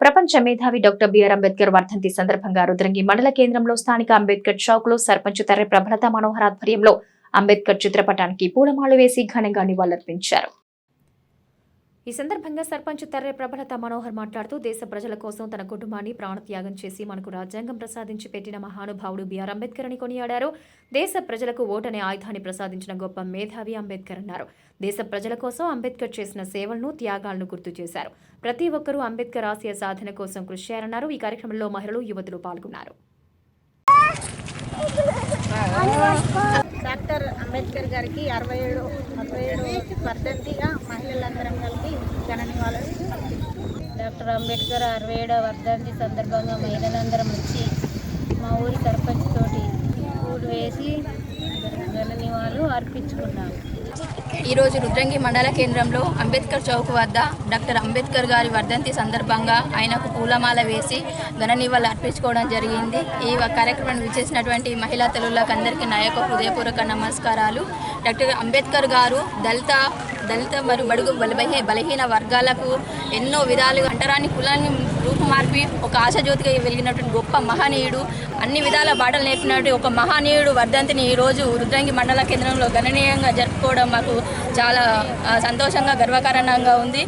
ప్రపంచ మేధావి doctor BR Ambedkar వర్ధంతి సందర్భంగా రుద్రంగి మండల కేంద్రంలో స్థానిక అంబేద్కర్ చౌక్లో సర్పంచ్ తర్రె ప్రభలత మనోహర్ ఆధ్వర్యంలో అంబేద్కర్ చిత్రపటానికి పూలమాలు వేసి ఘనంగా నివాళులర్పించారు. ఈ సందర్భంగా సర్పంచ్ తర్రే ప్రభలత మనోహర్ మాట్లాడుతూ దేశ ప్రజల కోసం తన కుటుంబాన్ని ప్రాణత్యాగం చేసి మనకు రాజ్యాంగం ప్రసాదించి పెట్టిన మహానుభావుడు బిఆర్ అంబేద్కర్ అని కొనియాడారు. దేశ ప్రజలకు ఓటనే ఆయుధాన్ని ప్రసాదించిన గొప్ప మేధావి అంబేద్కర్ అన్నారు. దేశ ప్రజల కోసం అంబేద్కర్ చేసిన సేవలను త్యాగాలను గుర్తు చేశారు. ప్రతి ఒక్కరూ అంబేద్కర్ ఆశయ సాధన కోసం కృషి చేయాలన్నారు. ఈ కార్యక్రమంలో మహిళలు యువతులు పాల్గొన్నారు. డాక్టర్ అంబేద్కర్ గారికి అరవై ఏడు అరవై ఏడు వర్ధంతిగా మహిళలందరం కలిసి ఘన నివాళులు డాక్టర్ అంబేద్కర్ అరవై ఏడవ వర్ధంతి సందర్భంగా మహిళలందరం వచ్చి మా ఊరి సర్పంచ్ తోటి పూలు వేసి ఘన నివాళులు అర్పించుకున్నాము ఈరోజు రుద్రంగి మండల కేంద్రంలో అంబేద్కర్ చౌక్ వద్ద డాక్టర్ అంబేద్కర్ గారి వర్ధంతి సందర్భంగా ఆయనకు పూలమాల వేసి ఘన నివాళులు అర్పించుకోవడం జరిగింది. ఈ కార్యక్రమాన్ని విచ్చేసినటువంటి మహిళా తల్లులకు అందరికీ నా యొక్క హృదయపూర్వక నమస్కారాలు. డాక్టర్ అంబేద్కర్ గారు దళిత దళిత మరియు బడుగు బలహీన బలహీన వర్గాలకు ఎన్నో విధాలుగా అంటరాని కులాన్ని రూపుమార్పి ఒక ఆశజ్యోతిగా వెలిగినటువంటి గొప్ప మహనీయుడు. అన్ని విధాల బాటలు నేర్పినటువంటి ఒక మహనీయుడు వర్ధంతిని ఈరోజు రుద్రంగి మండల కేంద్రంలో గణనీయంగా జరుపుకోవడం మాకు చాలా సంతోషంగా గర్వకారణంగా ఉంది.